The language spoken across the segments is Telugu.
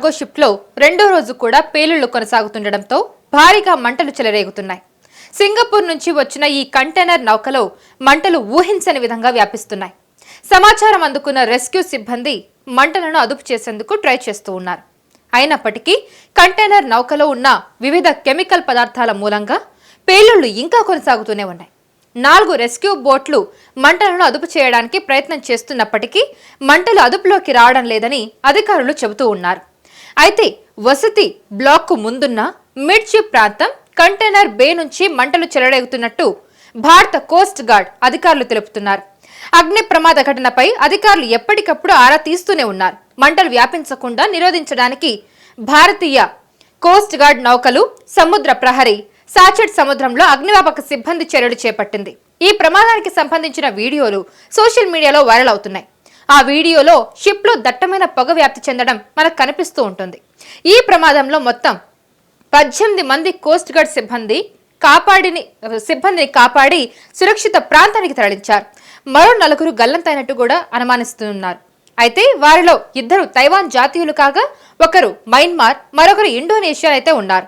కార్గో షిప్లో రెండో రోజు కూడా పేలుళ్ళు కొనసాగుతుండటంతో భారీగా మంటలు చెలరేగుతున్నాయి. సింగపూర్ నుంచి వచ్చిన ఈ కంటైనర్ నౌకలో మంటలు ఊహించని విధంగా వ్యాపిస్తున్నాయి. సమాచారం అందుకున్న రెస్క్యూ సిబ్బంది మంటలను అదుపు చేసేందుకు ట్రై చేస్తూ ఉన్నారు. అయినప్పటికీ కంటైనర్ నౌకలో ఉన్న వివిధ కెమికల్ పదార్థాల మూలంగా పేలుళ్ళు ఇంకా కొనసాగుతూనే ఉన్నాయి. నాలుగు రెస్క్యూ బోట్లు మంటలను అదుపు చేయడానికి ప్రయత్నం చేస్తున్నప్పటికీ మంటలు అదుపులోకి రావడం లేదని అధికారులు చెబుతూ ఉన్నారు. అయితే వసతి బ్లాక్కు ముందున్న మిర్చి ప్రాంతం కంటైనర్ బే నుంచి మంటలు చెలరేగుతున్నట్టు భారత కోస్ట్ గార్డ్ అధికారులు తెలుపుతున్నారు. అగ్ని ప్రమాద ఘటనపై అధికారులు ఎప్పటికప్పుడు ఆరా తీస్తూనే ఉన్నారు. మంటలు వ్యాపించకుండా నిరోధించడానికి భారతీయ కోస్ట్ గార్డ్ నౌకలు సముద్ర ప్రహరీ సాచెట్ సముద్రంలో అగ్నివాపక సిబ్బంది చర్యలు చేపట్టింది. ఈ ప్రమాదానికి సంబంధించిన వీడియోలు సోషల్ మీడియాలో వైరల్ అవుతున్నాయి. ఆ వీడియోలో షిప్లో దట్టమైన పొగ వ్యాప్తి చెందడం మనకు కనిపిస్తూ ఉంటుంది. ఈ ప్రమాదంలో మొత్తం పద్దెనిమిది మంది కోస్ట్ గార్డ్ సిబ్బంది కాపాడిని సిబ్బందిని కాపాడి సురక్షిత ప్రాంతానికి తరలించారు. మరో నలుగురు గల్లంతైనట్టు కూడా అనుమానిస్తున్నారు. అయితే వారిలో ఇద్దరు తైవాన్ జాతీయులు కాగా ఒకరు మయన్మార్ మరొకరు ఇండోనేషియా అయితే ఉన్నారు.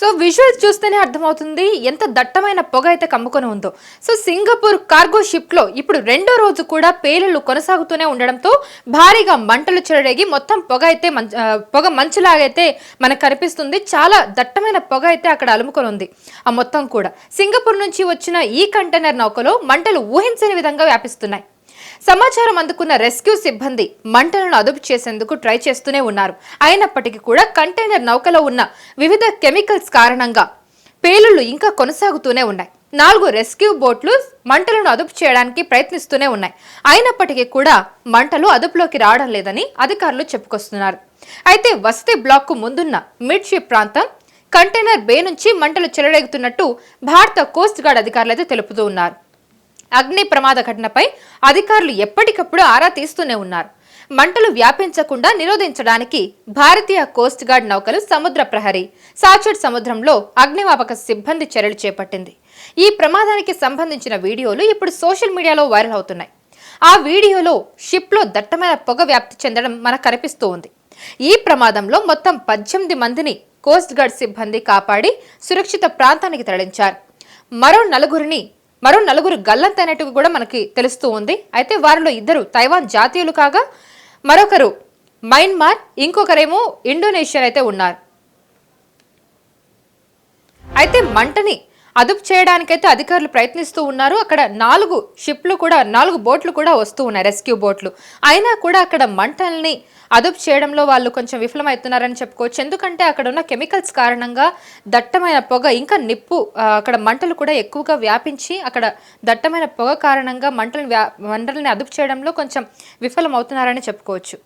సో విజువల్స్ చూస్తేనే అర్థమవుతుంది ఎంత దట్టమైన పొగ అయితే కమ్ముకొని ఉందో. సో సింగపూర్ కార్గో షిప్లో ఇప్పుడు రెండో రోజు కూడా పేలుళ్ళు కొనసాగుతూనే ఉండడంతో భారీగా మంటలు చెలరేగి మొత్తం పొగ అయితే పొగ మంచులాగైతే మనకు కనిపిస్తుంది. చాలా దట్టమైన పొగ అయితే అక్కడ అలుముకొని ఉంది ఆ మొత్తం కూడా. సింగపూర్ నుంచి వచ్చిన ఈ కంటైనర్ నౌకలో మంటలు ఊహించని విధంగా వ్యాపిస్తున్నాయి. సమాచారం అందుకున్న రెస్క్యూ సిబ్బంది మంటలను అదుపు చేసేందుకు ట్రై చేస్తూనే ఉన్నారు. అయినప్పటికీ కూడా కంటైనర్ నౌకలో ఉన్న వివిధ కెమికల్స్ కారణంగా పేలుళ్ళు ఇంకా కొనసాగుతూనే ఉన్నాయి. నాలుగు రెస్క్యూ బోట్లు మంటలను అదుపు చేయడానికి ప్రయత్నిస్తూనే ఉన్నాయి. అయినప్పటికీ కూడా మంటలు అదుపులోకి రావడం లేదని అధికారులు చెప్పుకొస్తున్నారు. అయితే వసతి బ్లాక్కు ముందున్న మిడ్షిప్ ప్రాంతం కంటైనర్ బే నుంచి మంటలు చెలరేగుతున్నట్టు భారత కోస్ట్ గార్డ్ అధికారులు అయితే తెలుపుతూ ఉన్నారు. అగ్ని ప్రమాద ఘటనపై అధికారులు ఎప్పటికప్పుడు ఆరా తీస్తూనే ఉన్నారు. మంటలు వ్యాపించకుండా నిరోధించడానికి భారతీయ కోస్ట్ గార్డ్ నౌకలు సముద్ర ప్రహరీ సాచెట్ సముద్రంలో అగ్నివాపక సిబ్బంది చర్యలు చేపట్టింది. ఈ ప్రమాదానికి సంబంధించిన వీడియోలు ఇప్పుడు సోషల్ మీడియాలో వైరల్ అవుతున్నాయి. ఆ వీడియోలో షిప్లో దట్టమైన పొగ వ్యాప్తి చెందడం మనకు కనిపిస్తూ ఉంది. ఈ ప్రమాదంలో మొత్తం పద్దెనిమిది మందిని కోస్ట్ గార్డ్ సిబ్బంది కాపాడి సురక్షిత ప్రాంతానికి తరలించారు. మరో నలుగురిని మరో నలుగురు గల్లంతైనట్టుగా కూడా మనకి తెలుస్తూ ఉంది. అయితే వారిలో ఇద్దరు తైవాన్ జాతీయులు కాగా మరొకరు మయన్మార్ ఇంకొకరేమో ఇండోనేషియా అయితే ఉన్నారు. అయితే మంటని అదుపు చేయడానికైతే అధికారులు ప్రయత్నిస్తూ ఉన్నారు. అక్కడ నాలుగు షిప్లు కూడా నాలుగు బోట్లు కూడా వస్తూ ఉన్నాయి రెస్క్యూ బోట్లు. అయినా కూడా అక్కడ మంటల్ని అదుపు చేయడంలో వాళ్ళు కొంచెం విఫలమవుతున్నారని చెప్పుకోవచ్చు. ఎందుకంటే అక్కడ ఉన్న కెమికల్స్ కారణంగా దట్టమైన పొగ ఇంకా నిప్పు అక్కడ మంటలు కూడా ఎక్కువగా వ్యాపించి అక్కడ దట్టమైన పొగ కారణంగా మంటలను వ్యా మంటల్ని అదుపు చేయడంలో కొంచెం విఫలమవుతున్నారని చెప్పుకోవచ్చు.